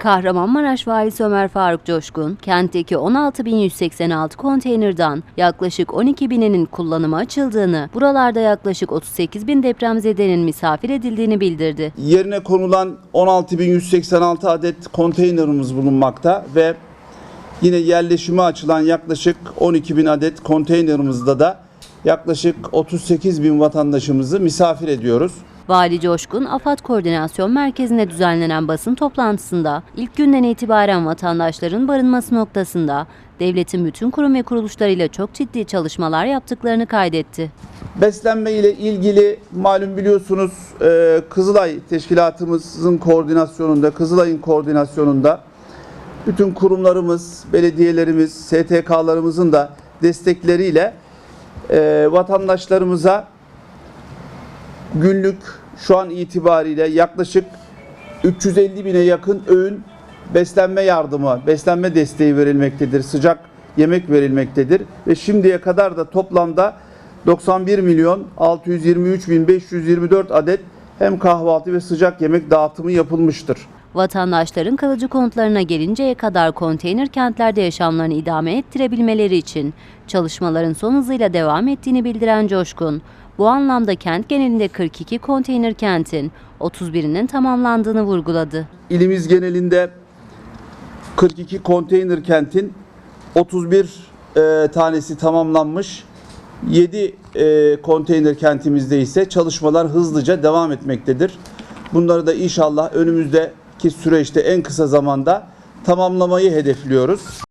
Kahramanmaraş Valisi Ömer Faruk Coşkun, kentteki 16.186 konteynerdan yaklaşık 12 bininin kullanıma açıldığını, buralarda yaklaşık 38 bin depremzedenin misafir edildiğini bildirdi. yerine konulan 16.186 adet konteynerimiz bulunmakta ve yine yerleşime açılan yaklaşık 12.000 adet konteynerimizde de yaklaşık 38 bin vatandaşımızı misafir ediyoruz. Vali Coşkun, AFAD Koordinasyon Merkezi'nde düzenlenen basın toplantısında ilk günden itibaren vatandaşların barınması noktasında devletin bütün kurum ve kuruluşlarıyla çok ciddi çalışmalar yaptıklarını kaydetti. Beslenme ile ilgili malum biliyorsunuz e, Kızılay Teşkilatımızın koordinasyonunda, Kızılay'ın koordinasyonunda bütün kurumlarımız, belediyelerimiz, STK'larımızın da destekleriyle e, vatandaşlarımıza günlük şu an itibariyle yaklaşık 350 bine yakın öğün beslenme yardımı, beslenme desteği verilmektedir. Sıcak yemek verilmektedir. Ve şimdiye kadar da toplamda 91 milyon 623 bin 524 adet hem kahvaltı ve sıcak yemek dağıtımı yapılmıştır. Vatandaşların kalıcı konutlarına gelinceye kadar konteyner kentlerde yaşamlarını idame ettirebilmeleri için çalışmaların son hızıyla devam ettiğini bildiren Coşkun, bu anlamda kent genelinde 42 konteyner kentin 31'inin tamamlandığını vurguladı. İlimiz genelinde 42 konteyner kentin 31 e, tanesi tamamlanmış. 7 e, konteyner kentimizde ise çalışmalar hızlıca devam etmektedir. Bunları da inşallah önümüzdeki süreçte en kısa zamanda tamamlamayı hedefliyoruz.